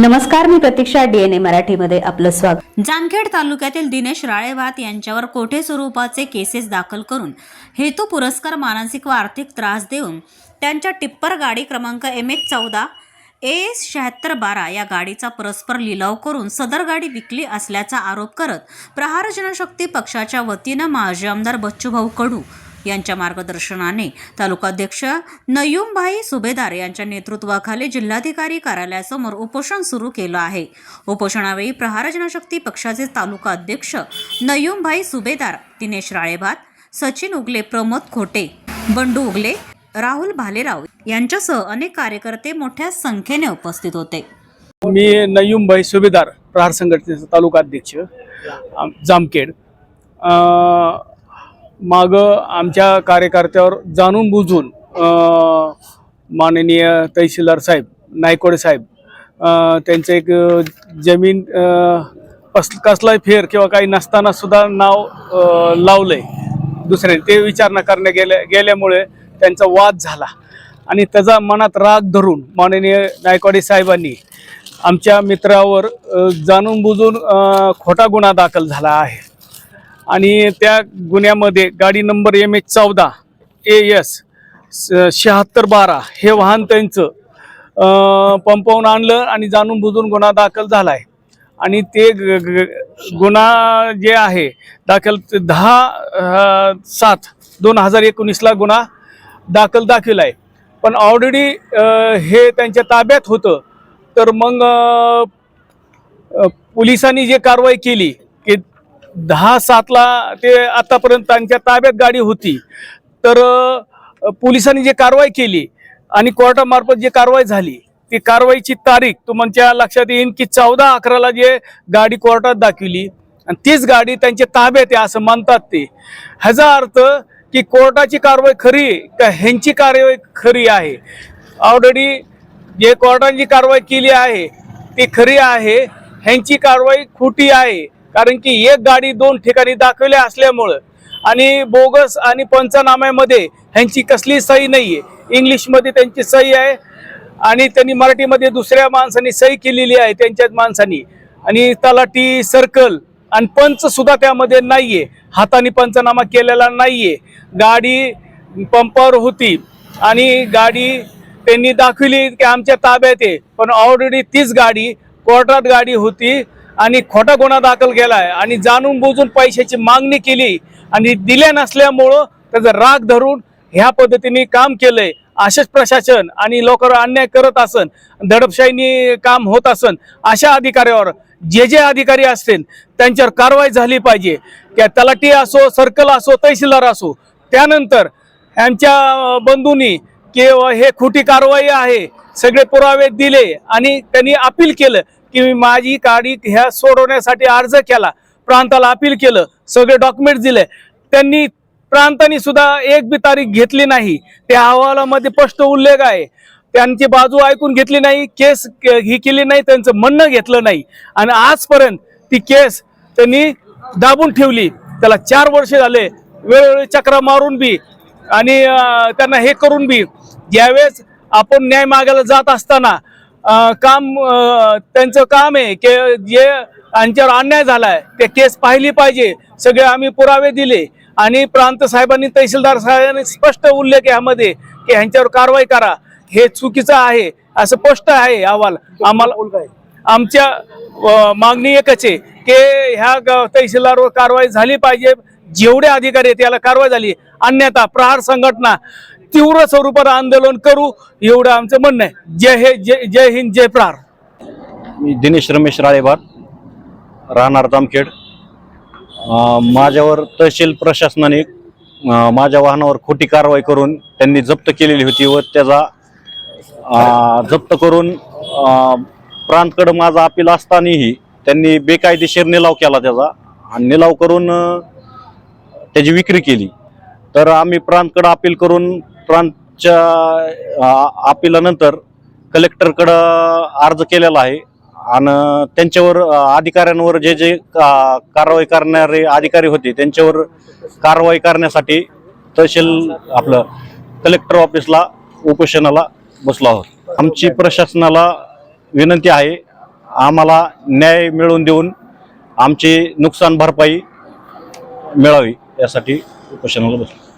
नमस्कार मी प्रतीक्षा डीएनए मराठीमध्ये आपलं स्वागत. जामखेड तालुक्यातील दिनेश राळेवात यांच्यावर कोठे स्वरूपाचे केसेस दाखल करून हेतू पुरस्कार मानसिक व आर्थिक त्रास देऊन त्यांच्या टिप्पर गाडी क्रमांक एम एच चौदा ए एस शहात्तर बारा या गाडीचा परस्पर लिलाव करून सदर गाडी विकली असल्याचा आरोप करत प्रहार जनशक्ती पक्षाच्या वतीनं माजी आमदार बच्चूभाऊ कडू यांच्या मार्गदर्शनाने तालुकाध्यक्ष नयुमभाई सुभेदार यांच्या नेतृत्वाखाली जिल्हाधिकारी कार्यालयासमोर उपोषण सुरू केलं आहे. उपोषणावेळी प्रहार जनशक्ती पक्षाचे तालुका अध्यक्ष नयुमभाई सुभेदार दिनेश राळेभात सचिन उगले प्रमोद खोटे बंडू उगले राहुल भालेराव यांच्यासह अनेक कार्यकर्ते मोठ्या संख्येने उपस्थित होते. मी नयूमभाई सुभेदार प्रहार संघटनेचा तालुका अध्यक्ष जामखेड. अं, माग आमच्या कार्यकर्त्यावर जाणून बुजून माननीय तहसीलदार साहेब नायकोडे साहेब त्यांचं एक जमीन कस कसलाही फेर किंवा काही नसताना सुद्धा नाव लावलं आहे दुसऱ्याने ते विचारणा करण्या गेल्या गेल्यामुळे त्यांचा वाद झाला. आणि त्याचा मनात राग धरून माननीय नायकवाडी साहेबांनी आमच्या मित्रावर जाणून बुजून खोटा गुन्हा दाखल झाला आहे. आणि त्या गुन्ह्यामध्ये गाडी नंबर एम एच चौदा ए एस शहात्तर बारा हे वाहन त्यांचं पंपवून आणलं आणि जाणून बुजून गुन्हा दाखल झाला आहे आणि ते ग- ग- गुन्हा जे आहे दाखल दहा सात दोन हजार एकोणीसला गुन्हा दाखल दाखल आहे पण ऑलरेडी हे त्यांच्या ताब्यात होतं. तर मग पोलिसांनी जे कारवाई केली दहा सातला ते आतापर्यंत त्यांच्या ताब्यात गाडी होती. तर पोलिसांनी जे कारवाई केली आणि कोर्टामार्फत जे कारवाई झाली ती कारवाईची तारीख तुमच्या लक्षात येईन की चौदा अकराला जे गाडी कोर्टात दाखविली आणि तीच गाडी त्यांच्या ताब्यात आहे असं म्हणतात ते. ह्याचा अर्थ की कोर्टाची कारवाई खरी का ह्यांची कारवाई खरी आहे? ऑलरेडी जे कोर्टाने जी कारवाई केली आहे ती खरी आहे ह्यांची कारवाई खोटी आहे. कारण की एक गाडी दोन ठिकाणी दाखवल्या असल्यामुळं आणि बोगस आणि पंचनाम्यामध्ये ह्यांची कसली सही नाही आहे इंग्लिशमध्ये त्यांची सही आहे आणि त्यांनी मराठीमध्ये दुसऱ्या माणसांनी सही केलेली आहे त्यांच्याच माणसांनी. आणि तलाठी सर्कल आणि पंच सुद्धा त्यामध्ये आहे हाताने पंचनामा केलेला नाही आहे गाडी पंपावर होती आणि गाडी त्यांनी दाखवली की आमच्या ताब्यात आहे. पण ऑलरेडी तीच गाडी कोर्टात गाडी होती. आणि खोटा गुन्हा दाखल केलाय आणि जाणून बुजून पैशाची मागणी केली आणि दिल्या नसल्यामुळं त्याचा राग धरून ह्या पद्धतीने काम केलंय. असेच प्रशासन आणि लोकांवर अन्याय करत असन दडपशाहीने काम होत असन अशा अधिकाऱ्यावर जे जे अधिकारी असतील त्यांच्यावर कारवाई झाली पाहिजे. त्या तलाठी असो सर्कल असो तहसीलदार असो त्यानंतर यांच्या बंधूंनी की हे खोटी कारवाई आहे सगळे पुरावे दिले आणि त्यांनी अपील केलं. की मी माझी गाडी ह्या सोडवण्यासाठी अर्ज केला. प्रांताला अपील केलं. सगळे डॉक्युमेंट दिले. त्यांनी प्रांताने सुद्धा एक बी तारीख घेतली नाही. त्या अहवालामध्ये स्पष्ट उल्लेख आहे. त्यांची बाजू ऐकून घेतली नाही. केस ही केली नाही. त्यांचं म्हणणं घेतलं नाही. आणि आजपर्यंत ती केस त्यांनी दाबून ठेवली. त्याला चार वर्ष झाले. वेळोवेळी चक्रा मारून बी आणि त्यांना हे करून बी. ज्यावेळेस आपण न्याय मागायला जात असताना काम त्यांचं काम आहे की जे यांच्यावर अन्याय झालाय ते केस पाहिली पाहिजे सगळे आम्ही पुरावे दिले. आणि प्रांत साहेबांनी तहसीलदार साहेबांनी स्पष्ट उल्लेख यामध्ये की ह्यांच्यावर कारवाई करा. हे चुकीचं आहे असं स्पष्ट आहे अहवाल. आम्हाला आमच्या मागणी एकच आहे की ह्या तहसीलदारवर कारवाई झाली पाहिजे. जेवढे अधिकारी आहेत याला कारवाई झाली. अन्यथा प्रहार संघटना तीव्र स्वरूपात आंदोलन करू एवढं आमचं म्हणणं आहे. जय हे जय जय हिंद जय प्रार मी दिनेश रमेश राळेबार राहणार जामखेड. माझ्यावर तहसील प्रशासनाने माझ्या वाहनावर खोटी कारवाई करून त्यांनी जप्त केलेली होती व त्याचा जप्त करून प्रांतकडं माझा अपील असतानाही त्यांनी बेकायदेशीर निलाव केला त्याचा आणि निलाव करून त्याची विक्री केली. तर आम्ही प्रांतकडं अपील करून प्रांतच्या अपिलानंतर कलेक्टरकडं अर्ज केलेला आहे. आणि त्यांच्यावर अधिकाऱ्यांवर जे जे का- कारवाई करणारे अधिकारी होते त्यांच्यावर कारवाई करण्यासाठी तहसील आपलं कलेक्टर ऑफिसला उपोषणाला बसलो आहोत. आमची प्रशासनाला विनंती आहे आम्हाला न्याय मिळवून देऊन आमची नुकसान भरपाई मिळावी यासाठी उपोषणाला बसलो.